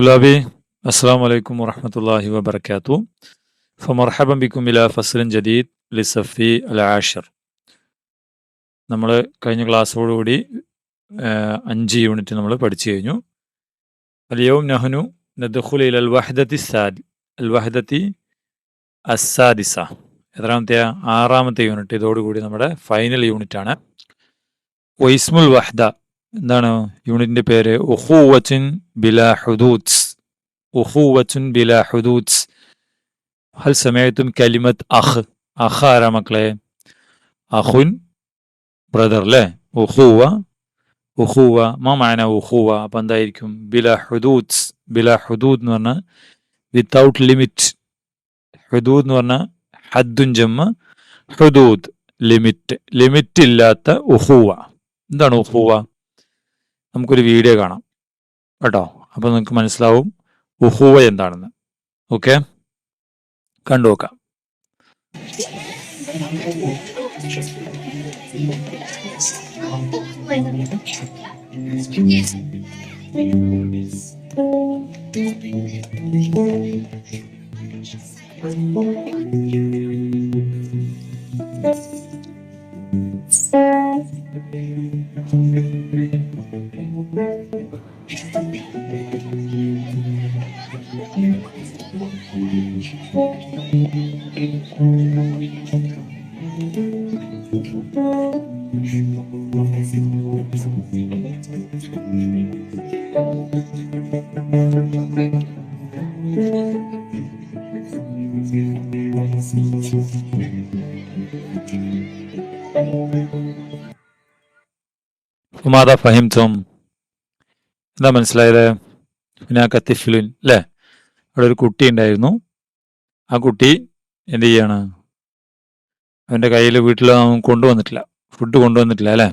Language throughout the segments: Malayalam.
ഗുലാബി അസ്സാം വലൈക്കും വറഹമത്തല്ലാഹി വബർക്കാത്തു ഫമർഹബം ബിക്കും ഇല ഫസ്ലിൻ ജദീദ് ലിസഫി അൽ ആഷർ. നമ്മൾ കഴിഞ്ഞ ക്ലാസ്സോടുകൂടി അഞ്ച് യൂണിറ്റ് നമ്മൾ പഠിച്ചു കഴിഞ്ഞു. അലിയവും നഹനു നദ്ഖുൽ ഇൽ അൽ വഹദത്തി സാദ് അൽ വഹദത്തി അസാദിസ എത്രാമത്തെ ആറാമത്തെ യൂണിറ്റ് ഇതോടുകൂടി നമ്മുടെ ഫൈനൽ യൂണിറ്റാണ്. വൈസ്മുൽ വഹദ എന്താണ് യൂണിറ്റിന്റെ പേര്? ഉഹൂവച്ചുൻ ബില ഹുദൂത്സ് ഉഹൂവച്ചുൻ ബില ഹുദൂത്സ് ഹൽ സമയത്തും കലിമത്ത് അഹ് അഹ് ആരാ മക്കളെ? അഹുൻ ബ്രദർ അല്ലേ ഉഹൂവ ഉഹൂവ മാന ഉഹൂവ അപ്പം എന്തായിരിക്കും? ബില ഹുദൂത്സ് ബില ഹുദൂദ് എന്ന് പറഞ്ഞാൽ വിത്തൗട്ട് ലിമിറ്റ് ഹുദൂദ് എന്ന് പറഞ്ഞാൽ ഹദ്ദുൻ ജമ്മ. ഹുദൂദ് ലിമിറ്റ് ലിമിറ്റ് ഇല്ലാത്ത ഉഹൂവ എന്താണ് ഉഹൂവ നമുക്കൊരു വീഡിയോ കാണാം. കേട്ടോ? അപ്പോൾ നിങ്ങൾക്ക് മനസ്സിലാവും ഉഹുവ എന്താണെന്ന്. ഓക്കെ? കണ്ടു നോക്കാം. മാതാ ഫഹിംതും എന്താ മനസ്സിലായത്? ഹുനാക്കത്തിഫിലുൻ അല്ലേ അവിടെ ഒരു കുട്ടി ഉണ്ടായിരുന്നു. ആ കുട്ടി എന്ത് ചെയ്യാണ്? അവന്റെ കയ്യിൽ വീട്ടിൽ കൊണ്ടുവന്നിട്ടില്ല. ഫുഡ് കൊണ്ടുവന്നിട്ടില്ല അല്ലേ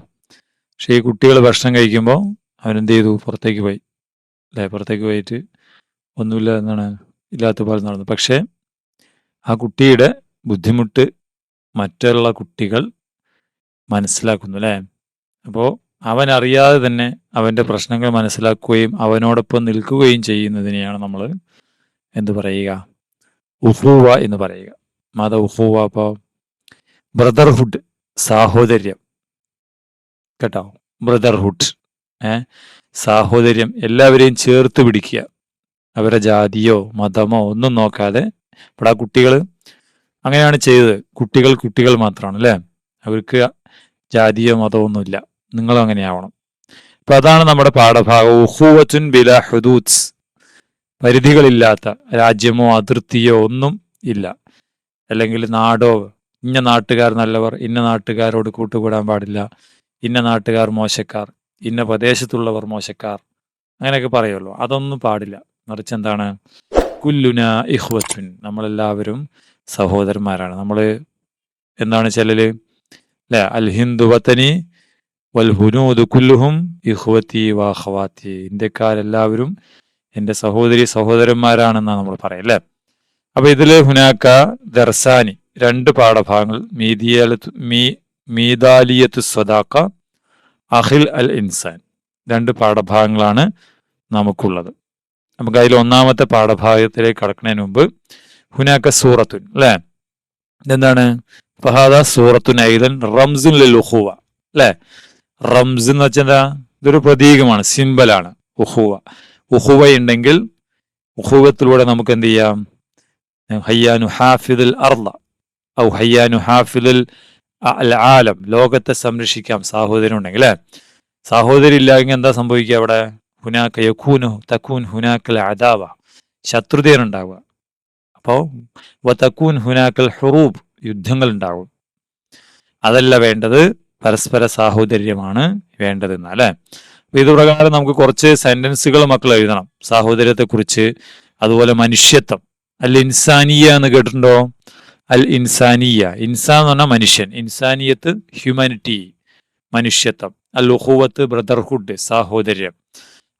പക്ഷേ ഈ കുട്ടികൾ ഭക്ഷണം കഴിക്കുമ്പോൾ അവനെന്ത് ചെയ്തു? പുറത്തേക്ക് പോയി അല്ലേ പുറത്തേക്ക് പോയിട്ട് ഒന്നുമില്ല എന്നാണ് ഇല്ലാത്ത പോലെ നടന്നു. പക്ഷേ ആ കുട്ടിയുടെ ബുദ്ധിമുട്ട് മറ്റുള്ള കുട്ടികൾ മനസ്സിലാക്കുന്നു അല്ലേ അപ്പോൾ അവൻ അറിയാതെ തന്നെ അവന്റെ പ്രശ്നങ്ങൾ മനസ്സിലാക്കുകയും അവനോടൊപ്പം നിൽക്കുകയും ചെയ്യുന്നതിനെയാണ് നമ്മൾ എന്തു പറയുക? ഉഹൂവ എന്ന് പറയുക. മത ഉഹൂവ അപ്പോൾ ബ്രദർഹുഡ് സാഹോദര്യം. കേട്ടോ? ബ്രദർഹുഡ് ഏ? സാഹോദര്യം എല്ലാവരെയും ചേർത്ത് പിടിക്കുക. അവരുടെ ജാതിയോ മതമോ ഒന്നും നോക്കാതെ. ഇവിടെ കുട്ടികൾ അങ്ങനെയാണ് ചെയ്തത്. കുട്ടികൾ കുട്ടികൾ മാത്രമാണ് അല്ലേ? അവർക്ക് ജാതിയോ മതമോ ഒന്നുമില്ല. നിങ്ങളും അങ്ങനെ ആവണം അപ്പൊ അതാണ് നമ്മുടെ പാഠഭാഗം. ഉഹൂവത്തുൻ ബില പരിധികളില്ലാത്ത രാജ്യമോ അതിർത്തിയോ ഒന്നും ഇല്ല. അല്ലെങ്കിൽ നാടോ ഇന്ന നാട്ടുകാർ നല്ലവർ ഇന്ന നാട്ടുകാരോട് കൂട്ടുകൂടാൻ പാടില്ല. ഇന്ന നാട്ടുകാർ മോശക്കാർ ഇന്ന പ്രദേശത്തുള്ളവർ മോശക്കാർ. അങ്ങനെയൊക്കെ പറയുമല്ലോ അതൊന്നും പാടില്ല. മറിച്ച് എന്താണ്? കുല്ലുന ഇഹ്വത്തുൻ. നമ്മളെല്ലാവരും സഹോദരന്മാരാണ്. നമ്മൾ എന്താണ് ചിലര് അല്ലെ അൽ ഹിന്ദു വത്തനി വൽ ഹുനൂദ് കുല്ലുഹും ഇഹ്വത്തി വാഹവാത്തി ഇന്ത്യക്കാരെല്ലാവരും എന്റെ സഹോദരി സഹോദരന്മാരാണെന്നാണ് നമ്മൾ പറയാം അല്ലേ? അപ്പൊ ഇതിൽ ഹുനാക്ക ദർസാനി രണ്ട് പാഠഭാഗങ്ങൾ മീദിയാലത്ത് മീ മീതാലിയത്ത് സ്വദാക്ക അഖിൽ അൽ ഇൻസാൻ. രണ്ട് പാഠഭാഗങ്ങളാണ് നമുക്കുള്ളത്. നമുക്ക് അതിൽ ഒന്നാമത്തെ പാഠഭാഗത്തിലേക്ക് കടക്കുന്നതിന് മുമ്പ് ഹുനാക്ക സൂറത്തുൻ അല്ലേ? എന്താണ് ഫഹാദ സൂറത്തുൻ ഐദൻ റംസുൻ ലുഹുവ അല്ലേ? റംസ് എന്ന് വെച്ചാൽ ഇതൊരു പ്രതീകമാണ് സിമ്പലാണ് ഉഹുവ. ഉഹുവ ഉണ്ടെങ്കിൽ ഉഹുവത്തിലൂടെ നമുക്ക് എന്ത് ചെയ്യാം? ഹയ്യാനു ഹാഫിദുൽ അർള ഔ ഹയ്യാനു ഹാഫിദുൽ ആലം. ലോകത്തെ സംരക്ഷിക്കാം സാഹോദര്യം ഉണ്ടെങ്കിൽ അല്ലേ? സാഹോദര്യം ഇല്ലെങ്കിൽ എന്താ സംഭവിക്കുക അവിടെ? ഹുനാക്ക യഖൂനു തക്കൂൻ ഹുനാക്കൽ അദാവ. ശത്രുതയാണ് ഉണ്ടാവുക അപ്പോൾ തക്കൂൻ ഹുനാക്കൽ ഹുറൂബ് യുദ്ധങ്ങൾ ഉണ്ടാവും അതല്ല വേണ്ടത് പരസ്പര സാഹോദര്യമാണ് വേണ്ടതെന്ന് അല്ലെ അപ്പൊ ഇത് പ്രകാരം നമുക്ക് കുറച്ച് സെന്റൻസുകൾ മക്കൾ എഴുതണം. സാഹോദര്യത്തെക്കുറിച്ച് അതുപോലെ മനുഷ്യത്വം. അൽ ഇൻസാനിയ എന്ന് കേട്ടിട്ടുണ്ടോ? അൽ ഇൻസാനിയ. ഇൻസാൻ എന്ന് പറഞ്ഞാൽ മനുഷ്യൻ. ഇൻസാനിയത്ത് ഹ്യൂമാനിറ്റി മനുഷ്യത്വം. അൽ ഉഹുവത്ത് ബ്രദർഹുഡ് സാഹോദര്യം.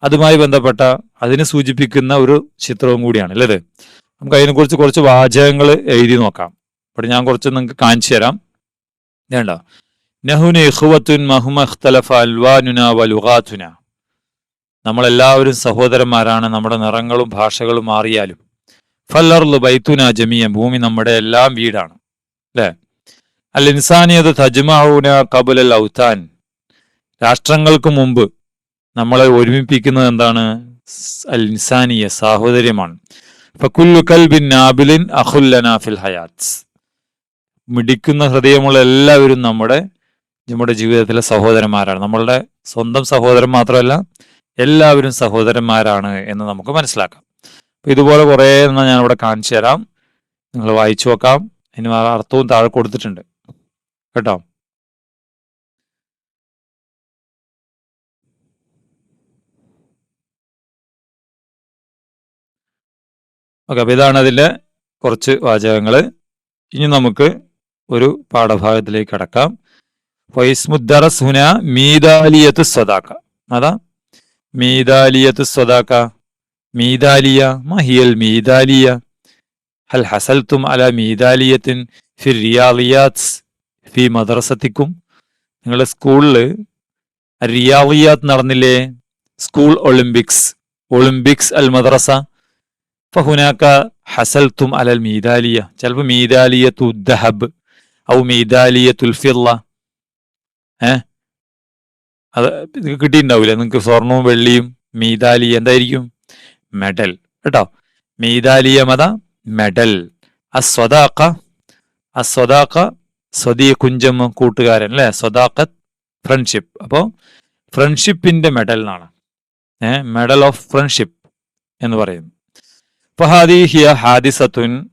അതുമായി ബന്ധപ്പെട്ട അതിനെ സൂചിപ്പിക്കുന്ന ഒരു ചിത്രവും കൂടിയാണ്. അല്ലേ നമുക്ക് അതിനെക്കുറിച്ച് കുറച്ച് വാചകങ്ങൾ എഴുതി നോക്കാം. അപ്പോൾ ഞാൻ കുറച്ച് നിങ്ങൾക്ക് കാണിച്ചു തരാം. വേണ്ട നഹുന ഇഖ്വത്തുൻ മഹുമ അൽവാനുന വലുഗാത്തുന. നമ്മളെല്ലാവരും സഹോദരന്മാരാണ് നമ്മുടെ നിറങ്ങളും ഭാഷകളും മാറിയാലും. ഫല്ലർലു ബൈത്തുന ജമിയ ഭൂമി നമ്മുടെ എല്ലാം വീടാണ്. അല്ലേ അൽ ഇൻസാനിയത് തജ്മഊന കബുൽ അൽ ഔത്താൻ രാഷ്ട്രങ്ങൾക്ക് മുമ്പ് നമ്മളെ ഒരുമിപ്പിക്കുന്നത് എന്താണ്? അൽ ഇൻസാനിയ സാഹോദര്യമാണ്. ഫക്കുല്ലു കൽബിൻ നാബിലിൻ ഫിൽ ഹയാത്ത്. മിടിക്കുന്ന ഹൃദയമുള്ള എല്ലാവരും നമ്മുടെ നമ്മുടെ ജീവിതത്തിലെ സഹോദരന്മാരാണ്. നമ്മളുടെ സ്വന്തം സഹോദരൻ മാത്രമല്ല എല്ലാവരും സഹോദരന്മാരാണ് എന്ന് നമുക്ക് മനസ്സിലാക്കാം. അപ്പൊ ഇതുപോലെ കുറേ എണ്ണം ഞാൻ ഇവിടെ കാണിച്ചു തരാം. നിങ്ങൾ വായിച്ചു നോക്കാം. അതിന് അർത്ഥവും താഴെ കൊടുത്തിട്ടുണ്ട്. കേട്ടോ? ഓക്കെ അപ്പൊ ഇതാണ് അതിന്റെ കുറച്ച് വാചകങ്ങൾ ഇനി നമുക്ക് ഒരു പാഠഭാഗത്തിലേക്ക് കടക്കാം. ഫൈസ്മുദ്ദറസ് ഹുന മീദാലിയത്ത് സ്വദാക്ക അതാ മീദാലിയത്ത് സ്വദാക്ക മീദാലിയ മഹിയൽ മീദാലിയ ഹൽ ഹസൽത്തും അല മീദാലിയത്തിൻ ഫിർ റിയാലിയാത്ത് ഫി മദ്രസത്തിക്കും നിങ്ങളുടെ സ്കൂളിൽ റിയാലിയാത്ത് നടന്നില്ലേ സ്കൂൾ ഒളിമ്പിക്സ് ഒളിമ്പിക്സ് അൽ മദ്രസ ഫഹുനാക്ക ഹസൽത്തും അലൽ മീദാലിയ ചിലപ്പോൾ മീദാലിയത്തു ദഹബ് ഔ മീദാലിയത്തുൽ ഫിർല ഏഹ് അത് കിട്ടിയിട്ടുണ്ടാവില്ല നിങ്ങൾക്ക് സ്വർണവും വെള്ളിയും മീതാലി എന്തായിരിക്കും? മെഡൽ. കേട്ടോ? മീതാലിയ മത മെഡൽ. അസ്വദാക്ക അസ്വദാക്ക സ്വദീയ കുഞ്ചമ്മ കൂട്ടുകാരൻ അല്ലെ? സ്വദാക്ക ഫ്രണ്ട്ഷിപ്പ്. അപ്പോ ഫ്രണ്ട്ഷിപ്പിന്റെ മെഡൽ എന്നാണ്. ഏഹ് മെഡൽ ഓഫ് ഫ്രണ്ട്ഷിപ്പ് എന്ന് പറയുന്നു. ഫഹാദിഹിയ ഹാദിസത്തുൻ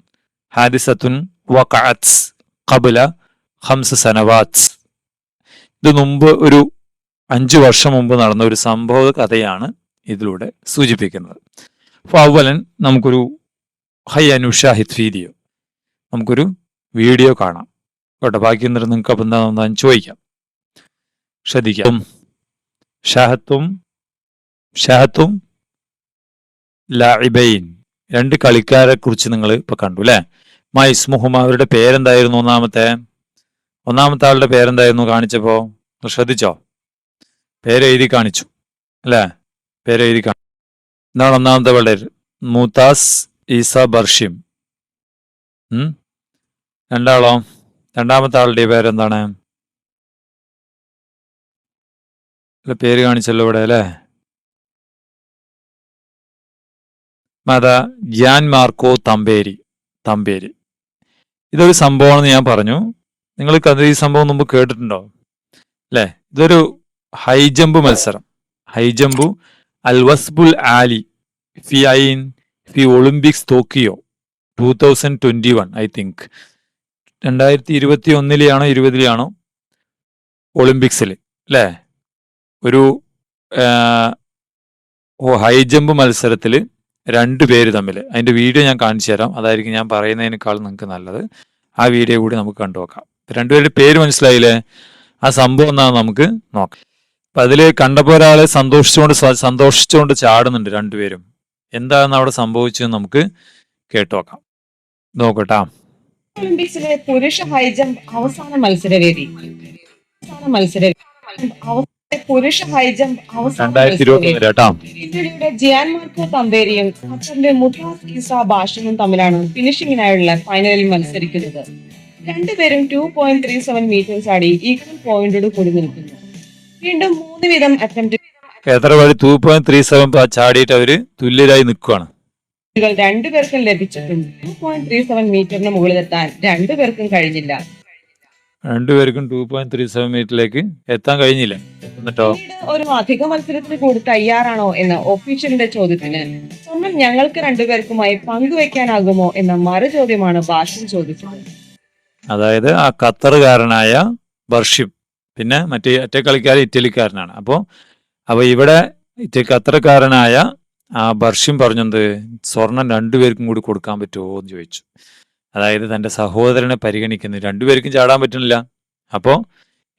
ഹാദിസത്തുൻ വഖഅത്ത് ഖബല ഖംസ് സനവാത്ത് ഇത് മുമ്പ് ഒരു അഞ്ച് വർഷം മുമ്പ് നടന്ന ഒരു സംഭവ കഥയാണ് ഇതിലൂടെ സൂചിപ്പിക്കുന്നത്. അപ്പോൾ അവലൻ നമുക്കൊരു ഹൈ അനുഷാഹിത് വീഡിയോ. നമുക്കൊരു വീഡിയോ കാണാം. കേട്ടോ ബാക്കി എന്നിട്ട് നിങ്ങൾക്ക് അപ്പം എന്താണെന്ന് ചോദിക്കാം. ശ്രദ്ധിക്കാം. ഷഹത്തും ഷഹത്തും ലാഇബൈൻ. രണ്ട് കളിക്കാരെ കുറിച്ച് നിങ്ങൾ ഇപ്പൊ കണ്ടു അല്ലെ? മൈസ്മുഹും അവരുടെ പേരെന്തായിരുന്നു ഒന്നാമത്തെ? ഒന്നാമത്തെ ആളുടെ പേരെന്തായിരുന്നു കാണിച്ചപ്പോ? നിങ്ങൾ ശ്രദ്ധിച്ചോ? പേര് എഴുതി കാണിച്ചു. അല്ലേ? പേര് എഴുതി കാണി എന്താണ് ഒന്നാമത്തെ പേര്. Mutaz Essa Barshim. രണ്ടാളോ? രണ്ടാമത്തെ ആളുടെ പേരെന്താണ്? അല്ല, പേര് കാണിച്ചല്ലോ ഇവിടെ അല്ലേ? മത ജിയാൻ മാർക്കോ തമ്പേരി. തമ്പേരി. ഇതൊരു സംഭവമാണെന്ന് ഞാൻ പറഞ്ഞു. നിങ്ങൾ ഈ സംഭവം മുമ്പ് കേട്ടിട്ടുണ്ടോ? അല്ലേ ഇതൊരു ഹൈ ജമ്പ് മത്സരം. ഹൈ ജമ്പു അൽ വസ്ബുൽ ആലി ഫി ഐൻ ഫി Olympics Tokyo two thousand twenty one I think. രണ്ടായിരത്തി ഇരുപത്തി ഒന്നിലെയാണോ ഇരുപതിലെയാണോ ഒളിമ്പിക്സിൽ അല്ലേ ഒരു ഹൈ ജമ്പ് മത്സരത്തിൽ രണ്ട് പേര് തമ്മിൽ അതിന്റെ വീഡിയോ ഞാൻ കാണിച്ചു തരാം. അതായിരിക്കും ഞാൻ പറയുന്നതിനേക്കാൾ നിങ്ങൾക്ക് നല്ലത്. ആ വീഡിയോ കൂടി നമുക്ക് കണ്ടുനോക്കാം. രണ്ടുപേരുടെ പേര് മനസ്സിലായില്ലേ? ആ സംഭവം എന്നാണ് നമുക്ക് നോക്കാം. അപ്പൊ അതിൽ കണ്ടപ്പോ ഒരാളെ സന്തോഷിച്ചുകൊണ്ട് സന്തോഷിച്ചുകൊണ്ട് ചാടുന്നുണ്ട് രണ്ടുപേരും. എന്താണെന്ന് അവിടെ സംഭവിച്ചതെന്ന് നമുക്ക് കേട്ടോക്കാം നോക്കട്ടാ. ഒളിമ്പിക്സിലെ പുരുഷ ഹൈ ജമ്പ് അവസാന മത്സരവേദി അവസാന മത്സര പുരുഷ ഹൈ ജമ്പ് അവസാന രണ്ടായിരത്തി ഇരുപത്തി മത്സരവേദി. ഇറ്റലിയുടെ ജിയാൻ മാർക്കോ തമ്പേരിയും ഖത്തറിന്റെ മുത്താസ് ഈസ ബാഷിനും തമ്മിലാണ് ഫിനിഷിംഗിനായുള്ള ഫൈനലിൽ മത്സരിക്കുന്നത്. രണ്ടുപേരും two point three seven metres ആടി ഈക്വൽ പോയിന്റോട് കൂടി നിൽക്കുന്നു. വീണ്ടും മൂന്ന് വീതം അറ്റംപ്റ്റ് എത്ര വഴി ടു പോയിന്റ് ത്രീ സെവൻ ചാടിയിട്ട് അവർ തുല്യരായി നിൽക്കുകയാണ് രണ്ടുപേർക്കും ലഭിച്ചിട്ടുണ്ട്. ടു പോയിന്റ് ത്രീ സെവൻ മീറ്ററിന് മുകളിലെത്താൻ രണ്ടുപേർക്കും കഴിഞ്ഞില്ല. രണ്ടുപേർക്കും ടു പോയിന്റ് ത്രീ സെവൻ മീറ്ററിലേക്ക് എത്താൻ കഴിഞ്ഞില്ല. എന്നിട്ടോ? ഒരു അധിക മത്സരത്തിന് കൂടി തയ്യാറാണോ എന്ന ഒഫീഷ്യലിന്റെ ചോദ്യത്തിന് സ്വന്തം ഞങ്ങൾക്ക് രണ്ടുപേർക്കുമായി പങ്കുവെക്കാനാകുമോ എന്ന മറു ചോദ്യമാണ് ഭാഷൻ ചോദിച്ചത്. അതായത് ആ ഖത്തറുകാരനായ ബർഷിം. പിന്നെ മറ്റേ ഒറ്റ കളിക്കാരൻ ഇറ്റലിക്കാരനാണ്. അപ്പോൾ അപ്പോൾ ഇവിടെ ഇറ്റ ഖത്തറുകാരനായ ആ ബർഷിം പറഞ്ഞത് സ്വർണം രണ്ടുപേർക്കും കൂടി കൊടുക്കാൻ പറ്റുമോ എന്ന് ചോദിച്ചു. അതായത് തന്റെ സഹോദരനെ പരിഗണിക്കുന്നു. രണ്ടുപേർക്കും ചാടാൻ പറ്റുന്നില്ല. അപ്പോൾ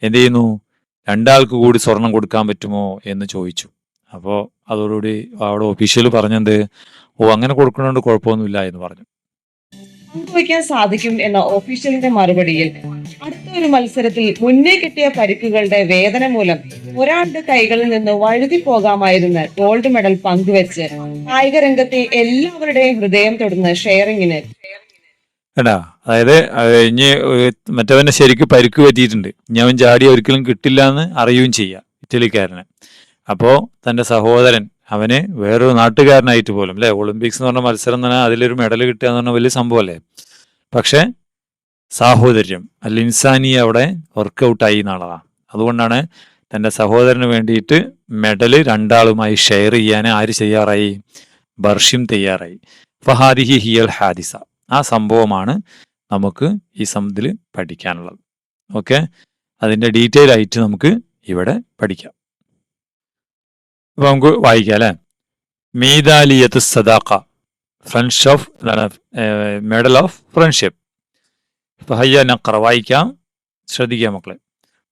എന്ത് ചെയ്യുന്നു? രണ്ടാൾക്ക് കൂടി സ്വർണം കൊടുക്കാൻ പറ്റുമോ എന്ന് ചോദിച്ചു. അപ്പോൾ അതോടുകൂടി അവിടെ ഒഫീഷ്യൽ പറഞ്ഞത് ഓ അങ്ങനെ കൊടുക്കണോണ്ട് കുഴപ്പമൊന്നുമില്ല എന്ന് പറഞ്ഞു. പങ്കുവെക്കാൻ സാധിക്കും എന്ന ഓഫീഷ്യലിന്റെ മറുപടിയിൽ അടുത്ത ഒരു മത്സരത്തിൽ മുന്നേ കിട്ടിയ പരിക്കുകളുടെ വേദന മൂലം ഒരാളുടെ കൈകളിൽ നിന്ന് വഴുതി പോകാമായിരുന്ന ഗോൾഡ് മെഡൽ പങ്കുവെച്ച് കായിക രംഗത്തെ എല്ലാവരുടെയും ഹൃദയം തൊടുന്ന ഷെയറിങ്ങിന്. അതായത് അത് ഇനി മറ്റവനെ ശരിക്ക് പരിക്ക് പറ്റിയിട്ടുണ്ട്. ഇനി അവൻ ചാടി ഒരിക്കലും കിട്ടില്ല എന്ന് അറിയുകയും ചെയ്യാം ഇറ്റലിക്കാരന്. അപ്പോൾ തന്റെ സഹോദരൻ അവന് വേറൊരു നാട്ടുകാരനായിട്ട് പോലും അല്ലെ? ഒളിമ്പിക്സ് എന്ന് പറഞ്ഞ മത്സരം തന്നെ അതിലൊരു മെഡൽ കിട്ടുക എന്ന് പറഞ്ഞാൽ വലിയ സംഭവമല്ലേ? പക്ഷെ സാഹോദര്യം അല്ല ഇൻസാനി അവിടെ വർക്കൗട്ടായി എന്നുള്ളതാണ് അതുകൊണ്ടാണ് തന്റെ സഹോദരന് വേണ്ടിയിട്ട് മെഡൽ രണ്ടാളുമായി ഷെയർ ചെയ്യാൻ ആര് ചെയ്യാറായി ബർഷിം തയ്യാറായി. ഫഹാദിഹി ഹിയൽ ഹാദിസ. ആ സംഭവമാണ് നമുക്ക് ഈ സംതിൽ പഠിക്കാനുള്ളത്. ഓക്കെ അതിന്റെ ഡീറ്റെയിൽ ആയിട്ട് നമുക്ക് ഇവിടെ പഠിക്കാം. അപ്പൊ നമുക്ക് വായിക്കാം അല്ലെ മീതാലിയത്ത് സദാഖ friends of medal of friendship ഫഹയ്യ നഖറ വായിക്കാം ശ്രദ്ധിക്കാം മക്കളെ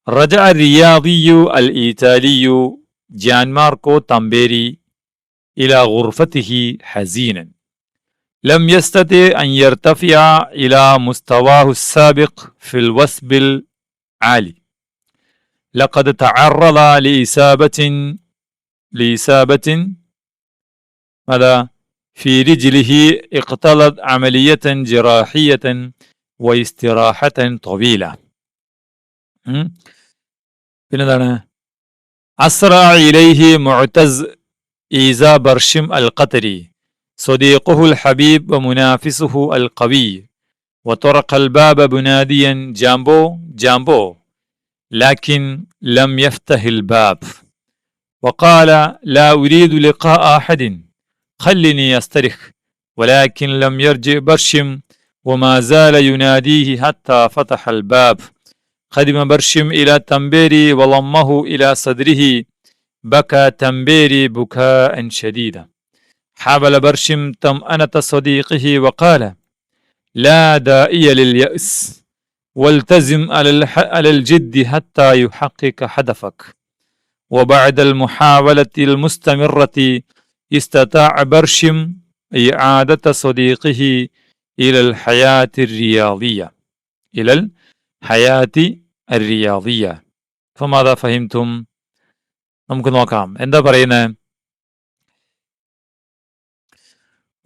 റജ റിയാദിയു അൽ ഈറ്റാലിയു ജാൻമാർക്കോ തമ്പേരി ഇല ഗുർഫത്തിഹി ഹസീനൻ لم يستطع أن يرتفع إلى مستواه السابق في الوثب العالي لقد تعرض لإصابة لإصابة ماذا في رجله اقتضت عملية جراحية واستراحة طويلة ഉം. പിന്നെന്താണ് أسرع إليه معتز إيزا برشم القطري صديقه الحبيب ومنافسه القوي وطرق الباب مناديا جامبو جامبو لكن لم يفتح الباب وقال لا أريد لقاء أحد. خلني أسترخ. ولكن لم يرجع برشم وما زال يناديه حتى فتح الباب. قدم برشم إلى تنبيري وضمه إلى صدره. بكى تنبيري بكاء شديدا. حاول برشم طمأنة صديقه وقال لا داعي لليأس. والتزم على الجد حتى يحقق هدفك. وبعد المحاولة المستمرة استطاع برشم إعادة صديقه إلى الحياة الرياضية إلى الحياة الرياضية فماذا فهمتم؟ നമുക്ക് നോക്കാം എന്താ പറയുന്നത്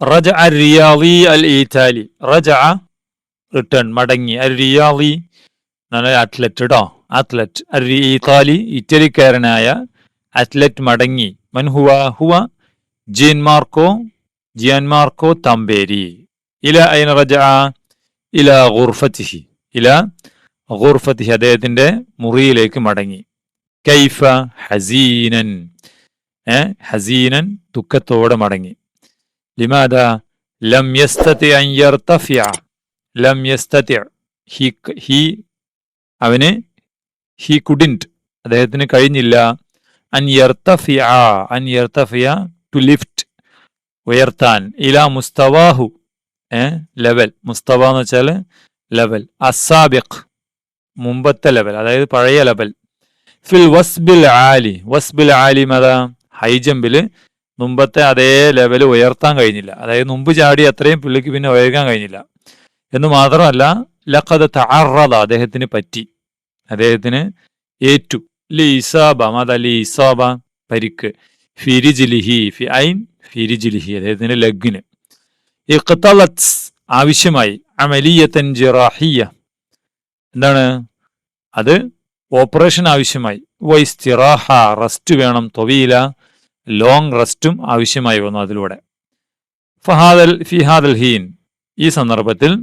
റജ റിയാദി അൽ ഈറ്റാലി റജ റിട്ടേൺ മടങ്ങി അൽ റിയാദി എന്നാണ് അത്ലറ്റ് കേട്ടോ അത്ലറ്റ്. അൽ ഈത്താലി ഇറ്റലിക്കാരനായ അത്ലറ്റ് മടങ്ങി. മൻഹുവ ഹുവ ജിയൻമാർക്കോ ജിയാൻമാർക്കോ തമ്പേരി. ഇല അയിന റജ ഇല ഗുർഫത്തിഹി. ഇല ഗുർഫത്തിഹി അദ്ദേഹത്തിന്റെ മുറിയിലേക്ക് മടങ്ങി. കൈഫ ഹസീനൻ. ഏ ഹസീനൻ ദുഃഖത്തോടെ മടങ്ങി. ലിമാദ? ലം യസ്തത്തി അൻ യർതഫിഅ. ലം യസ്തത്തി ഹി ഹി അവന് ഹി കുഡിന്റ് അദ്ദേഹത്തിന് കഴിഞ്ഞില്ല. അൻ ടു ലിഫ്റ്റ് ഉയർത്താൻ. ഇല മുസ്തവാഹു ഏ ലെവൽ മുസ്തവ എന്ന് വെച്ചാൽ ലെവൽ അസാബിഖ് മുമ്പത്തെ ലെവൽ അതായത് പഴയ ലെവൽ ഫിൽ വസ്ബിൽ ആലി. വസ്ബിൽ ആലി മത ഹൈ മുമ്പത്തെ അതേ ലെവൽ ഉയർത്താൻ കഴിഞ്ഞില്ല. അതായത് മുമ്പ് ചാടി അത്രയും പുള്ളിക്ക് പിന്നെ ഉയർക്കാൻ കഴിഞ്ഞില്ല. എന്ന് മാത്രമല്ല ലഖദ് തഅറദ അദ്ദേഹത്തിന് പറ്റി. അദ്ദേഹത്തിന് ഏറ്റു. ലീസാബ മത ലീസാബ പരിക്ക്. ഫിരിജിലിഹി ഫി ഐൻ ഫിരിജിലിഹി അദ്ദേഹത്തിന്റെ ലഗിന്. ആവശ്യമായി. അമലിയത്തൻ ജിറാഹിയ എന്താണ്? അത് ഓപ്പറേഷൻ ആവശ്യമായി. വൈസ്തിറാഹ റെസ്റ്റ് വേണം തൊവീല ലോങ് റെസ്റ്റും ആവശ്യമായി വന്നു അതിലൂടെ. ഫഹാദൽ ഫിഹാദൽ ഹീൻ. ഈ സന്ദർഭത്തിൽ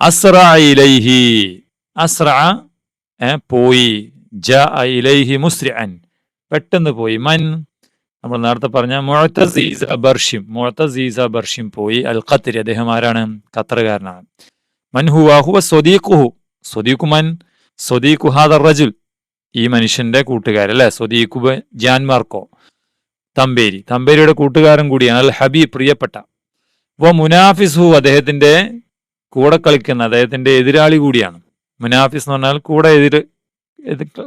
അസ്ര ഇലൈഹി. അസ്ര പോയി. ജ ഇലൈഹി മുസ്രിഅൻ. പെട്ടെന്ന് പോയി. മൻ? നമ്മൾ നേരത്തെ പറഞ്ഞ മുഴത്തസീസ അബർഷിം മുഴത്തസീസ അബർഷിം പോയി. അൽ ഖത്തരി അദ്ദേഹം ആരാണ്? ഖത്തറുകാരനാണ്. മൻ ഹുവ ഹുവ സ്വദീഖുഹു. സ്വദീഖു മൻ? സ്വദീഖു ഹാദർ റജുൽ. ഈ മനുഷ്യന്റെ കൂട്ടുകാരൻ അല്ലെ? സ്വദീഖു ജാൻമാർക്കോ. തമ്പേരി. തമ്പേരിയുടെ കൂട്ടുകാരൻ കൂടിയാണ്. അൽ ഹബീബ് പ്രിയപ്പെട്ട. വ മുനാഫിസു അദ്ദേഹത്തിന്റെ കൂടെ കളിക്കുന്ന അദ്ദേഹത്തിന്റെ എതിരാളി കൂടിയാണ്. മുനാഫിസ് എന്ന് പറഞ്ഞാൽ കൂടെ എതിര്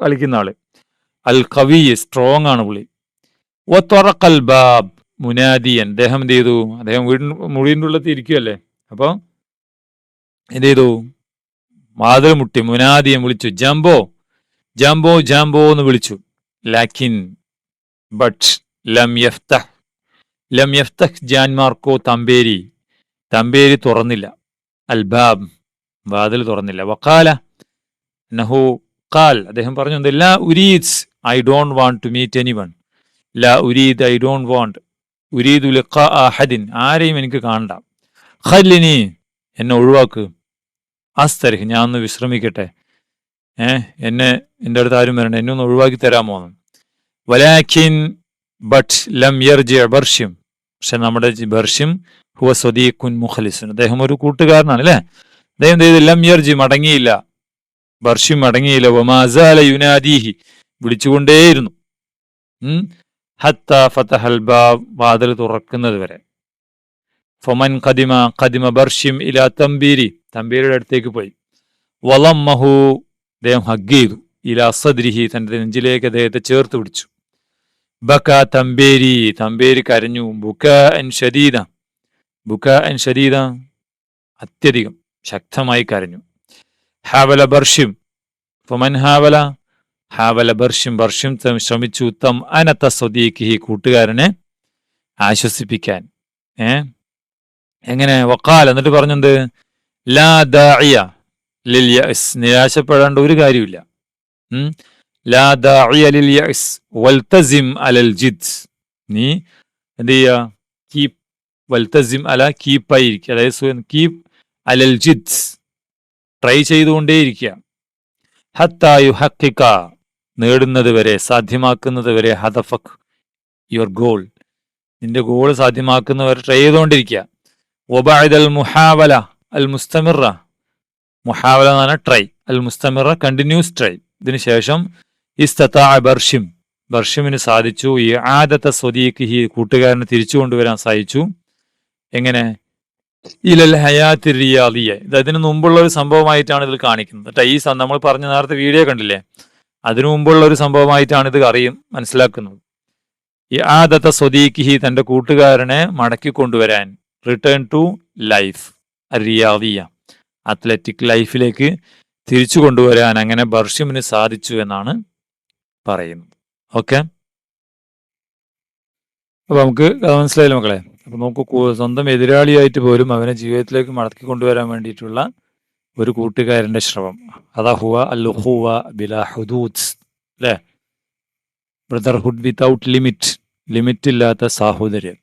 കളിക്കുന്ന ആൾ. അൽ കവി സ്ട്രോങ് ആണ് പുള്ളി. ഓ തൊറക്കൽ ബാബ് മുനാദിയൻ. അദ്ദേഹം എന്ത് ചെയ്തു? അദ്ദേഹം വീടിന് മുറിയുടെ ഉള്ളത്തി ഇരിക്കുകയല്ലേ അപ്പോൾ എന്ത് ചെയ്തു? മാതൃ മുട്ടി മുനാദിയൻ വിളിച്ചു. ജംബോ ജംബോ ജംബോ എന്ന് വിളിച്ചു. ലാക്കിൻ ബട്ട് ലം യഫ്തഹ്. ലം യഫ്തഹ് ജാൻ മാർക്കോ തമ്പേരി. തമ്പേരി തുറന്നില്ല. അൽബാബ് വാതിൽ തുറന്നില്ല. വക്കാല നഹു ഖാൽ. അദ്ദേഹം പറഞ്ഞു എന്ത്? ലാ ഉരീദ്സ് I don't want to meet anyone ലാ ഉരീദ് ഐ ഡോണ്ട് വാണ്ട് ഉരീദ് ഉലഖദിൻ ആരെയും എനിക്ക് കാണണ്ട. ഖല്ലിനി എന്നെ ഒഴിവാക്ക്. അസ്തരിഹ് ഞാൻ ഒന്ന് വിശ്രമിക്കട്ടെ. ഏ എന്നെ എന്റെ അടുത്ത് ആരും വരണ്ട. എന്നെ ഒന്ന് ഒഴിവാക്കി തരാമോ? എന്ന് വലാഖിൻ ബട്ട് ലം യർജി ബർഷ്യം. പക്ഷെ നമ്മുടെ ബർഷ്യം ഹുവ സ്വദീഖുൻ മുഖലിസുൻ. അദ്ദേഹം ഒരു കൂട്ടുകാരനാണ് അല്ലേ? അദ്ദേഹം ചെയ്ത് ലംയർജി മടങ്ങിയില്ല. ബർഷി മടങ്ങിയില്ല. ഒമാസാല യുനാദീഹി. വിളിച്ചുകൊണ്ടേയിരുന്നു. ഹത്ത ഫതഹൽ ബാബ് വാതിൽ തുറക്കുന്നത് വരെ. ഫൊമൻ ഖദിമ ഖദിമ ബർഷിം ഇല തമ്പീരി തമ്പീരിയുടെ അടുത്തേക്ക് പോയി. വളമ്മഹു അദ്ദേഹം ഹഗ് ചെയ്തു. ഇല അസദ്രിഹി തന്റെ നെഞ്ചിലേക്ക് അദ്ദേഹത്തെ ചേർത്ത് പിടിച്ചു. ബക്ക തമ്പേരി തമ്പേരി കരഞ്ഞു. ബുക്ക അൻ ഷദീദ. ബുക്ക അൻ ഷദീദ. അത്യധികം. ശക്തമായി കരഞ്ഞു. ഹാവല ബർഷിം ഫുമൻ ഹാവല ഹാവല ബർഷിം ബർഷിം തം ശ്രമിച്ചു തം അനത്ത സ്വദീഖി കൂട്ടുകാരനെ ആശ്വസിപ്പിക്കാൻ. ഏ? എങ്ങനെ? വക്കാൽ എന്നിട്ട് പറഞ്ഞത് ലാ ദാഇയ ലിൽ നിരാശപ്പെടേണ്ട ഒരു കാര്യമില്ല. ലാ ദാഇയ ലിൽ അലൽ ജിദ് നീ എന്ത് കീപ് വൽതസിം അല കീപ്പായിരിക്കുക അതായത് കീപ് അലൽ ജിദ് ട്രൈ ചെയ്തുകൊണ്ടേയിരിക്കുക. ഹത്തായു ഹക്കിക്ക നേടുന്നത് വരെ സാധ്യമാക്കുന്നത് വരെ ഹദഫക് യുവർ ഗോൾ. നിന്റെ ഗോൾ സാധ്യമാക്കുന്നവരെ ട്രൈ ചെയ്തുകൊണ്ടിരിക്കുക. ഒബായത് അൽ മുഹാവല അൽ മുസ്തമിറ. മുഹാവല എന്ന് പറഞ്ഞാൽ ട്രൈ. അൽ മുസ്തമിറ കണ്ടിന്യൂസ് ട്രൈ. ഇതിനു ശേഷം ബർഷിം. ബർഷിമിന് സാധിച്ചു. ഈ ആദത്തെ സ്വദീഖ് ഈ കൂട്ടുകാരനെ തിരിച്ചു കൊണ്ടുവരാൻ സാധിച്ചു. എങ്ങനെ? ഇലൽ ഹയാത്തി റിയാദിയെ ഇത് അതിന് മുമ്പുള്ള ഒരു സംഭവമായിട്ടാണ് ഇതിൽ കാണിക്കുന്നത്. കേട്ടോ ഈ നമ്മൾ പറഞ്ഞ നേരത്തെ വീഡിയോ കണ്ടില്ലേ? അതിനു മുമ്പുള്ള ഒരു സംഭവമായിട്ടാണ് ഇത് അറിയും മനസ്സിലാക്കുന്നത്. ഈ ആദത്ത സ്വദീഖി തന്റെ കൂട്ടുകാരനെ മടക്കി കൊണ്ടുവരാൻ റിട്ടേൺ ടു ലൈഫ് റിയാദിയ അത്ലറ്റിക് ലൈഫിലേക്ക് തിരിച്ചു കൊണ്ടുവരാൻ അങ്ങനെ ബർഷ്യമിന് സാധിച്ചു എന്നാണ് പറയുന്നത്. ഓക്കെ? അപ്പൊ നമുക്ക് മനസ്സിലായില്ല മക്കളെ. അപ്പൊ നമുക്ക് കൂ- സ്വന്തം എതിരാളിയായിട്ട് പോലും അവനെ ജീവിതത്തിലേക്ക് മടക്കി കൊണ്ടുവരാൻ വേണ്ടിയിട്ടുള്ള ഒരു കൂട്ടുകാരന്റെ ശ്രമം അതാ ഹുവ അൽ ഹുവ ബില ഹുദൂദ് അല്ലേ ബ്രദർഹുഡ് വിത്തൗട്ട് ലിമിറ്റ് ലിമിറ്റ് ഇല്ലാത്ത സാഹോദര്യം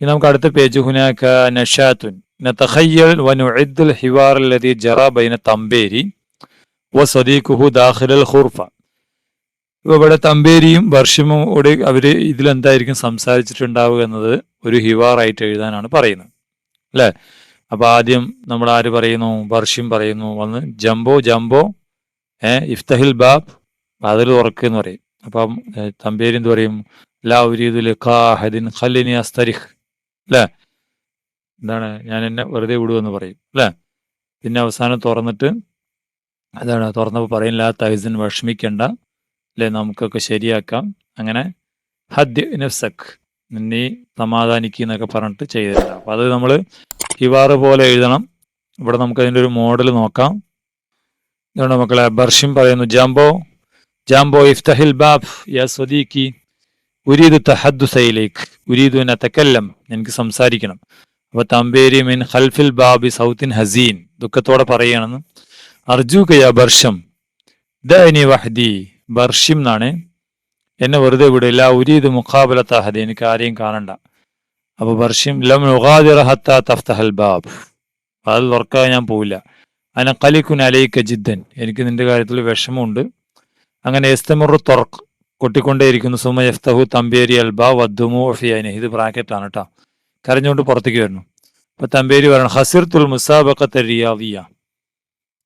ഇനി നമുക്ക് അടുത്ത പേജ് ഹുനാക്ക നഷാത്തുൻ نتخيل ونعد الحوار الذي جرى بين തമ്പേരി وصديقه داخل الخرفة ഇപ്പൊ ഇവിടെ തമ്പേരിയും വർഷമും കൂടി അവര് ഇതിലെന്തായിരിക്കും സംസാരിച്ചിട്ടുണ്ടാവുക എന്നത് ഒരു ഹിവാറായിട്ട് എഴുതാനാണ് പറയുന്നത്. അല്ലെ? അപ്പൊ ആദ്യം നമ്മൾ ആര് പറയുന്നു? വർഷ്യം പറയുന്നു. വന്ന് ജംബോ ജംബോ ഏ ഇഫ്തഹിൽ ബാബ് അതിൽ തുറക്കെന്ന് പറയും. അപ്പം തമ്പേരി എന്ത് പറയും? ലാ ഉരീദു ലിഖാഹദിൻ ഖല്ലിനി അസ്തരിഖ് അല്ലേ? എന്താണ്? ഞാൻ എന്നെ വെറുതെ വിടുമെന്ന് പറയും. അല്ലേ? പിന്നെ അവസാനം തുറന്നിട്ട് അതാണ് തുറന്നപ്പോൾ പറയും ലാ തഹിസൻ വിഷമിക്കണ്ട. അല്ലേ? നമുക്കൊക്കെ ശരിയാക്കാം. അങ്ങനെ ഹദ്യ നഫ്സക്. നീ സമാധാനിക്കുക എന്നൊക്കെ പറഞ്ഞിട്ട് ചെയ്തിട്ടുണ്ട്. അപ്പം അത് നമ്മൾ ഹിവാറ് പോലെ എഴുതണം. ഇവിടെ നമുക്ക് അതിന്റെ ഒരു മോഡൽ നോക്കാം. ഇതുകൊണ്ട് മക്കളെ ബർഷിം പറയുന്നു ജാംബോ ജാംബോ ഇഫ്തഹിൽ ബാബ് യാ ഉരീദു തഹദ്ദുസയിലേക്ക് ഉരീദു നതക്കല്ലം എനിക്ക് സംസാരിക്കണം. അപ്പൊ തമ്പേരി മിൻ ഖൽഫിൽ ബാബി സൗത്തിൻ ഹസീൻ ദുഃഖത്തോടെ പറയുകയാണെന്ന്. അർജു കയാ ബർഷം ദനി വഹദി ബർഷിം എന്നാണ്. എന്നെ വെറുതെ വിടില്ല ഉരീദ് മുഖാബല തഹദി എനിക്ക് ആരെയും കാണണ്ട. അപ്പൊ പർഷ്യം ലം ഉഗാദിറ ഹത്ത തഫ്തഹൽ ബാബ്. അത് തുറക്കാതെ ഞാൻ പോവില്ല. അന കലിക്കുൻ അലൈക്ക ജിദ്ദൻ. എനിക്ക് നിന്റെ കാര്യത്തിൽ വിഷമമുണ്ട്. അങ്ങനെ എസ്തമുറു തുറക്ക് കൊട്ടിക്കൊണ്ടേയിരിക്കുന്നു. സുമ യഫ്തഹു തമ്പേരി അൽബ വദ്ദുമു ഫിയനെ ഇത് ബ്രാക്കറ്റാണ് കേട്ടോ കരഞ്ഞുകൊണ്ട് പുറത്തേക്ക് വരുന്നു. അപ്പൊ തമ്പേരി പറയണം ഹസിർത്തുൽ മുസാബക്കത്തെ റിയാദിയ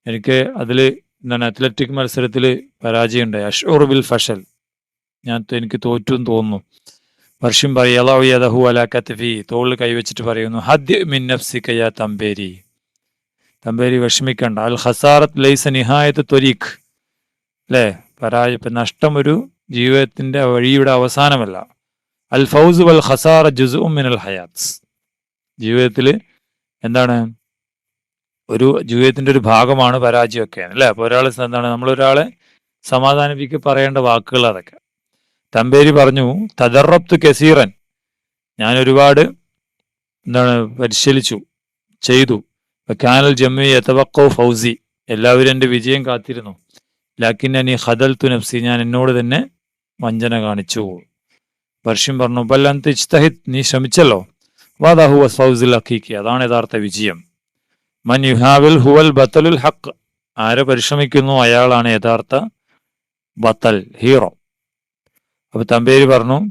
എനിക്ക് അതിൽ എന്താണ് അത്ലറ്റിക് മത്സരത്തിൽ പരാജയമുണ്ടായി. Assure bill ഫഷൽ. ഞാൻ എനിക്ക് തോറ്റു എന്ന് തോന്നുന്നു. വർഷം പറയലഹു അല തോളിൽ കൈവച്ചിട്ട് പറയുന്നു ഹദ് മിൻ തമ്പേരി. തമ്പേരി വിഷമിക്കണ്ട. അൽ ഹസാറത്ത് ലൈസ നിഹായത്ത് ത്വരീഖ്. അല്ലേ? പരാജയ നഷ്ടം ഒരു ജീവിതത്തിന്റെ വഴിയുടെ അവസാനമല്ല. അൽ ഫൗസ് വൽ ഹസാറ ജുസു മിനൽ ഹയാത്ത്. ജീവിതത്തിൽ എന്താണ്? ഒരു ജീവിതത്തിന്റെ ഒരു ഭാഗമാണ് പരാജയമൊക്കെ അല്ലേ? അപ്പോൾ ഒരാൾ എന്താണ്? നമ്മളൊരാളെ സമാധാനിപ്പിക്കുക പറയേണ്ട വാക്കുകൾ അതൊക്കെ. തമ്പേരി പറഞ്ഞു തദറബ്തു കസീറൻ. ഞാൻ ഒരുപാട് എന്താണ് പരിശീലിച്ചു ചെയ്തു. കാനൽ ജമ്മി യഥവക്കോ ഫൗസി. എല്ലാവരും എന്റെ വിജയം കാത്തിരുന്നു. ലാക്കിൻ അനി ഹദൽ തു നഫ്സി. ഞാൻ എന്നോട് തന്നെ വഞ്ചന കാണിച്ചു. വർഷം പറഞ്ഞു ബല്ലന്ത് ഇജ്തഹിദ്. നീ ശ്രമിച്ചല്ലോ. വാദാഹു ഫൗസുൽ ഹക്കീക്ക് അതാണ് യഥാർത്ഥ വിജയം. മൻ യുഹാവിൽ ഹുവൽ ബത്തലുൽ ഹക്ക് ആരെ പരിശ്രമിക്കുന്നു? അയാളാണ് യഥാർത്ഥ ബത്തൽ ഹീറോ. അപ്പൊ തമ്പേര് പറഞ്ഞു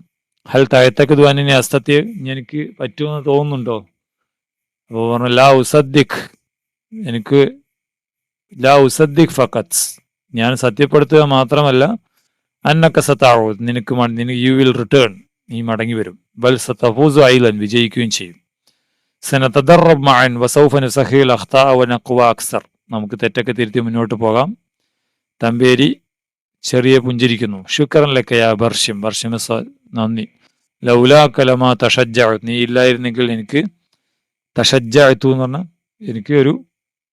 ഹൽ താഴത്തേക്ക് ദ്വാനിനെ അസ്തത്തെ എനിക്ക് പറ്റുമെന്ന് തോന്നുന്നുണ്ടോ? അപ്പോൾ പറഞ്ഞു ലാ ഉസദ്ദിഖ് എനിക്ക് ലാ ഉസദ്ദിഖ് ഫക്കത്ത് ഞാൻ സത്യപ്പെടുത്തുക മാത്രമല്ല അന്നക്ക സത്താവോ നിനക്ക് നിനക്ക് യു വിൽ റിട്ടേൺ നീ മടങ്ങി വരും. ബൽ സത്തഫൂസു ഐലൻ വിജയിക്കുകയും ചെയ്യും. മഅൻ വസൗഫ അക്സർ. നമുക്ക് തെറ്റൊക്കെ തിരുത്തി മുന്നോട്ട് പോകാം. തമ്പേരി ചെറിയ പുഞ്ചിരിക്കുന്നു. ശുക്രൻ ലക്കയാ ബർഷ്യം ബർഷ്യം നന്ദി. ലൗലാ കലമ തഷജ്ജ നീ ഇല്ലായിരുന്നെങ്കിൽ എനിക്ക് തഷജ്ജു എന്ന് പറഞ്ഞാൽ എനിക്ക് ഒരു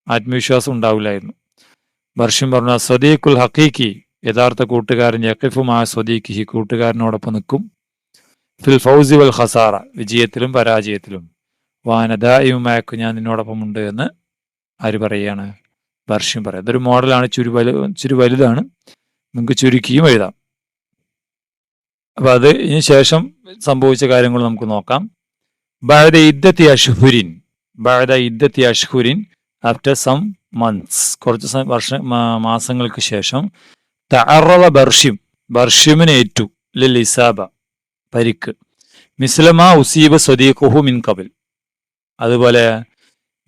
ആത്മവിശ്വാസം ഉണ്ടാവില്ലായിരുന്നു. ബർഷ്യം പറഞ്ഞ സ്വദീഖുൽ ഹക്കീക്കി യഥാർത്ഥ കൂട്ടുകാരൻ യക്കിഫുമായ സ്വദീഖി കൂട്ടുകാരനോടൊപ്പം നിൽക്കും. ഫിൽ ഫൗസി വൽ ഹസാറ വിജയത്തിലും പരാജയത്തിലും. വാനദായുമായൊക്കെ ഞാൻ നിന്നോടൊപ്പം ഉണ്ട് എന്ന് ആര് പറയുകയാണ് ബർഷ്യം പറയാം അതൊരു മോഡലാണ് ചുരു വലു ചുരു വലുതാണ് നമുക്ക് ചുരുക്കിയും എഴുതാം. അപ്പൊ അത് ഇനി ശേഷം സംഭവിച്ച കാര്യങ്ങൾ നമുക്ക് നോക്കാം. ബഅദ ഇദ്ദത്തി അഷ്ഹുരിൻ ബഅദ ഇദ്ദത്തി അഷ്ഹുരിൻ ആഫ്റ്റർ സം മന്ത്സ് കുറച്ച് വർഷ മാസങ്ങൾക്ക് ശേഷം തറവ ബർഷിം ബർഷിമിന് ഏറ്റു ലിൽ ഇസാബ പരിക്ക് മിസ്ലമ ഉസീബ് സ്വദീഖുഹു മിൻ കബിൽ അതുപോലെ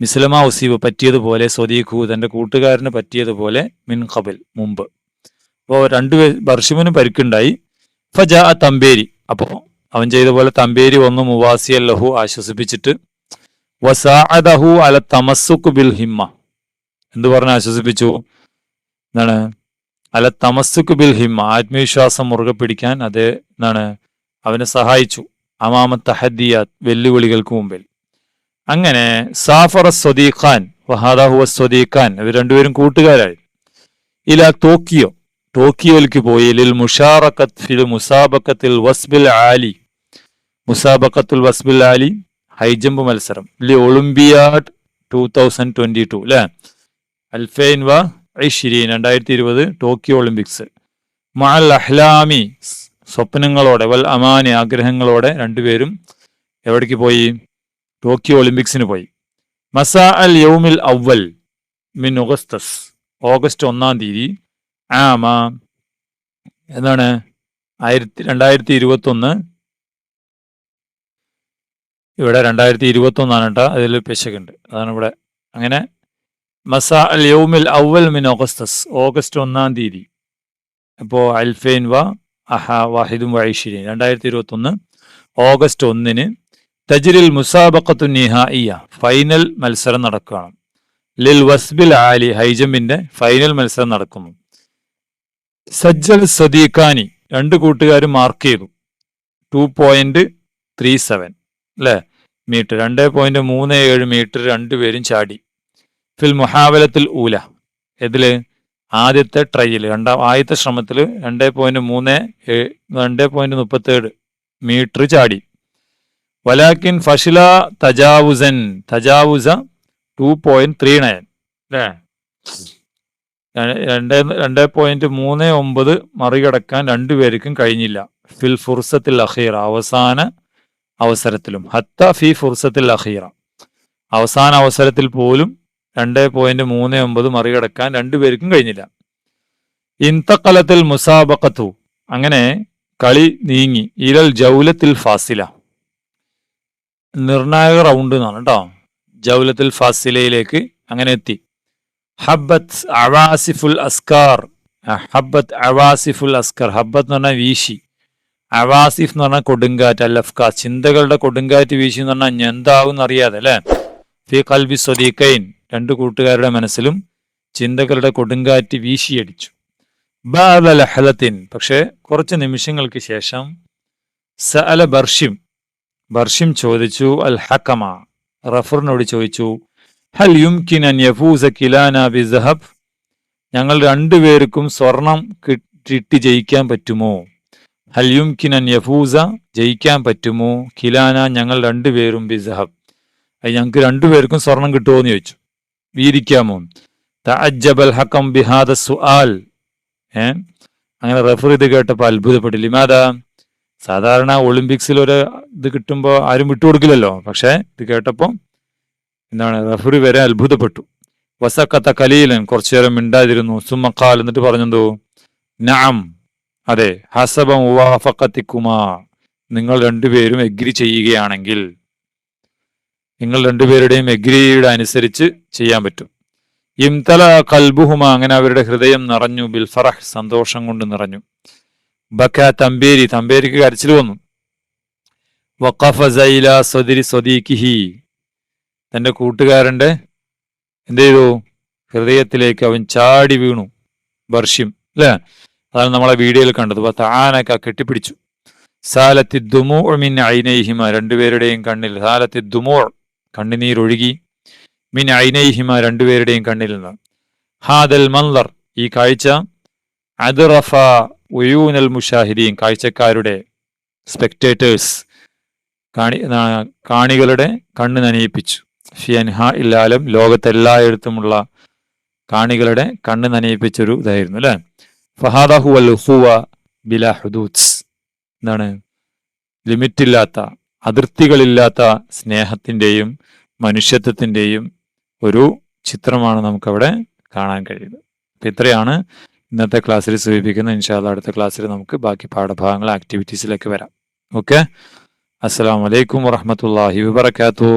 മിസ്ലമ ഉസീബ് പറ്റിയതുപോലെ സ്വദീഖു തന്റെ കൂട്ടുകാരന് പറ്റിയതുപോലെ മിൻ കബിൽ മുമ്പ്. അപ്പോൾ രണ്ട് ബർഷിമിന് പരിക്കുണ്ടായി. ഫജ ആ തമ്പേരി. അപ്പോൾ അവൻ ചെയ്ത പോലെ തമ്പേരി വന്ന് മുവാസിയ ലഹു ആശ്വസിപ്പിച്ചിട്ട്. വസാഅദഹു അല തമസുക്ക് ബിൽ ഹിമ്മ. എന്ത് പറഞ്ഞ് ആശ്വസിപ്പിച്ചു? എന്താണ്? അല തമസുക്ക് ബിൽ ഹിമ്മ. ആത്മവിശ്വാസം മുറുകെ പിടിക്കാൻ അത് എന്താണ്? അവനെ സഹായിച്ചു. അമാമ തഹദിയാത്ത് വെല്ലുവിളികൾക്ക് മുമ്പിൽ. അങ്ങനെ സാഫറ സ്വദീഖാൻ വഹാദാഹു സ്വദീഖാൻ ഇവർ രണ്ടുപേരും കൂട്ടുകാരായി. ഇല ടോക്കിയോ ടോക്കിയോയിലേക്ക് പോയി. ലിൽ മുഷാറക്കത്ത് ഫിൽ മുസാബക്കത്തിൽ വസ്ബിൽ ആലി. മുസാബക്കത്തുൽ വസ്ബിൽ ആലി ഹൈജമ്പ് മത്സരം. ലി olympiad two thousand twenty two അല്ലെ അൽഫൈൻ വ ഐഷിരീൻ രണ്ടായിരത്തി ഇരുപത് ടോക്കിയോ ഒളിമ്പിക്സ്. മഅൽ അഹ്ലാമി സ്വപ്നങ്ങളോടെ വൽ അമാനി ആഗ്രഹങ്ങളോടെ രണ്ടുപേരും എവിടേക്ക് പോയി? ടോക്കിയോ ഒളിമ്പിക്സിന് പോയി. മസാ അൽ യൗമിൽ അവൽ മിൻ ഓഗസ്റ്റസ് ഓഗസ്റ്റ് ഒന്നാം തീയതി ആമ. എന്താണ് ആയിരത്തി രണ്ടായിരത്തി ഇരുപത്തൊന്ന് ഇവിടെ രണ്ടായിരത്തി ഇരുപത്തി ഒന്നാണ് കേട്ടോ. അതിൽ പെശകുണ്ട്. അതാണ് ഇവിടെ. അങ്ങനെ മസാ അൽ യൗമിൽ അവൽ മിൻ ഓഗസ്റ്റസ് ഓഗസ്റ്റ് ഒന്നാം തീയതി. അപ്പോൾ അൽഫൈൻ വ അഹ വാഹിദും വൈഷിരി രണ്ടായിരത്തി ഇരുപത്തൊന്ന് ഓഗസ്റ്റ് ഒന്നിന് തജിരിൽ മുസാബക്കത്തു നിഹായിയ ഫൈനൽ മത്സരം നടക്കുകയാണ്. ലിൽ വസ്ബിൽ ആലി ഹൈജമ്പിന്റെ ഫൈനൽ മത്സരം നടക്കുന്നു. സജ്ജൽ സദീഖാനി രണ്ട് കൂട്ടുകാരും മാർക്ക് ചെയ്തു. ടു പോയിന്റ് ത്രീ സെവൻ അല്ലേ മീറ്റർ രണ്ട് പോയിന്റ് മൂന്ന് ഏഴ് മീറ്റർ രണ്ടുപേരും ചാടി. ഫിൽ മുഹാവലത്തിൽ ഊല. ഇതിൽ ആദ്യത്തെ ട്രയൽ രണ്ടാം ആദ്യത്തെ ശ്രമത്തിൽ രണ്ട് പോയിന്റ് മൂന്ന് രണ്ട് പോയിന്റ് മുപ്പത്തേഴ് മീറ്റർ ചാടി. വലാക്കിൻ ഫഷില തജാവുസൻ തജാവുസ ടു പോയിന്റ് ത്രീ നയൻ അല്ലേ രണ്ട് രണ്ട് പോയിന്റ് മൂന്ന് ഒമ്പത് മറികടക്കാൻ രണ്ടുപേർക്കും കഴിഞ്ഞില്ല. ഫിൽ ഫുർസത്തിൽ അഖീറ. അവസാന അവസരത്തിലും. ഹത്ത ഫി ഫുർസത്തിൽ അഖീറ. അവസാന അവസരത്തിൽ പോലും രണ്ട് പോയിന്റ് മൂന്ന് ഒമ്പത് മറികടക്കാൻ രണ്ടുപേർക്കും കഴിഞ്ഞില്ല. ഇന്തക്കലത്തിൽ മുസാബക്കത്തു അങ്ങനെ കളി നീങ്ങി. ഇരൽ ജൗലത്തിൽ ഫാസില. നിർണായക റൗണ്ട് എന്നാണ് കേട്ടോ. ജൗലത്തിൽ ഫാസിലയിലേക്ക് അങ്ങനെ എത്തി. ഹബ്ബത്ത് അവാസിഫുൽ അസ്കാർ. ഹബ്ബത്ത് അവാസിഫുൽ അസ്കർ. ഹബ്ബത്ത് എന്ന് പറഞ്ഞാൽ വീശി. അവാസിഫ് എന്ന് പറഞ്ഞാൽ കൊടുങ്കാറ്റ് അല്ലഫ്ക. ചിന്തകളുടെ കൊടുങ്കാറ്റ് വീശി എന്ന് പറഞ്ഞാൽ എന്താവും എന്നറിയാതെ അല്ലെ? ഫി കൽബി സ്വദീഖൈൻ. രണ്ട് കൂട്ടുകാരുടെ മനസ്സിലും ചിന്തകളുടെ കൊടുങ്കാറ്റ് വീശിയടിച്ചു. ബാദ ലഹലത്തിൻ. പക്ഷേ കുറച്ച് നിമിഷങ്ങൾക്ക് ശേഷം സ അല ബർഷിം. ബർഷിം ചോദിച്ചു അൽ ഹക്കമ റഫറിനോട് ചോദിച്ചു ഹൽ യുംകിൻ അൻ യഫൂസ കിലാന ബിസഹബ് ഞങ്ങൾ രണ്ടുപേർക്കും സ്വർണം കിട്ടി ജയിക്കാൻ പറ്റുമോ? ഹൽ യുംകിൻ അൻ യഫൂസ ജയിക്കാൻ പറ്റുമോ? കിലാന ഞങ്ങൾ രണ്ടുപേരും ബിസഹബ് അത് ഞങ്ങൾക്ക് രണ്ടുപേർക്കും സ്വർണം കിട്ടുമോ എന്ന് ചോദിച്ചു. വീരിക്കാമോ തഅജ്ജബൽ ഹക്കം ബിഹാദ സുആൽ. ഏ? അങ്ങനെ റെഫർ ചെയ്ത് കേട്ടപ്പോൾ അത്ഭുതപ്പെട്ടു ലിമാദാ സാധാരണ ഒളിമ്പിക്സിൽ ഒരു ഇത് കിട്ടുമ്പോൾ ആരും വിട്ടുകൊടുക്കില്ലല്ലോ. പക്ഷേ ഇത് കേട്ടപ്പോൾ എന്താണ്? റഫറി വരെ അത്ഭുതപ്പെട്ടു. വസക്കത്ത കലീലൻ കുറച്ചു നേരം മിണ്ടാതിരുന്നു. സുമ്മക്കാൽ എന്നിട്ട് പറഞ്ഞെന്തോ? നാം അതെ ഹസബം ഉവാഫക്കത്തിക്കുമാ നിങ്ങൾ രണ്ടുപേരും എഗ്രി ചെയ്യുകയാണെങ്കിൽ നിങ്ങൾ രണ്ടുപേരുടെയും എഗ്രിയുടെ അനുസരിച്ച് ചെയ്യാൻ പറ്റും. ഇംതല കൽബുഹുമ അങ്ങനെ അവരുടെ ഹൃദയം നിറഞ്ഞു ബിൽഫറഹ് സന്തോഷം കൊണ്ട് നിറഞ്ഞു. ബക്ക തമ്പേരി തമ്പേരിക്ക് കരച്ചിൽ വന്നു. വഖഫ സൈല സ്വദിരി സ്വദീക്കിഹി തന്റെ കൂട്ടുകാരന്റെ എന്ത് ചെയ്തു ഹൃദയത്തിലേക്ക് അവൻ ചാടി വീണു. വർഷ്യം അല്ലേ? അതാണ് നമ്മളെ വീഡിയോയിൽ കണ്ടത്. താനൊക്കെ കെട്ടിപ്പിടിച്ചു. സാലത്തി ദുമോൾ മിൻ ഐനൈഹിമ. രണ്ടുപേരുടെയും കണ്ണിൽ സാലത്തി ദുമോൾ കണ്ണുനീരൊഴുകി മിൻ ഐനൈഹിമ രണ്ടുപേരുടെയും കണ്ണിൽ നിന്ന്. ഹാദൽ മന്ദർ ഈ കാഴ്ച അദ്റഫ ഉയൂനൽ മുഷാഹിദീൻ കാഴ്ചക്കാരുടെ സ്പെക്ടേറ്റേഴ്സ് കാണി കാണികളുടെ കണ്ണ് നനയിപ്പിച്ചു. ഫിയൻഹ ഇല്ലാലും ലോകത്തെല്ലായിടത്തുമുള്ള കാണികളുടെ കണ്ണ് നനയിപ്പിച്ചൊരു ഇതായിരുന്നു അല്ലെ? ഫഹാദഹു അൽ ഹുവ ബില ഹുദൂത്സ്. എന്താണ്? ലിമിറ്റില്ലാത്ത അതിർത്തികളില്ലാത്ത സ്നേഹത്തിന്റെയും മനുഷ്യത്വത്തിന്റെയും ഒരു ചിത്രമാണ് നമുക്കവിടെ കാണാൻ കഴിയുന്നത്. അപ്പം ഇത്രയാണ് ഇന്നത്തെ ക്ലാസ്സിൽ സൂചിപ്പിക്കുന്നത് ഇൻഷാല്ല അടുത്ത ക്ലാസ്സിൽ നമുക്ക് ബാക്കി പാഠഭാഗങ്ങൾ ആക്ടിവിറ്റീസിലേക്ക് വരാം. ഓക്കെ അസ്സാം വലൈക്കും വാഹമത്തല്ലാഹി വബർക്കാത്തു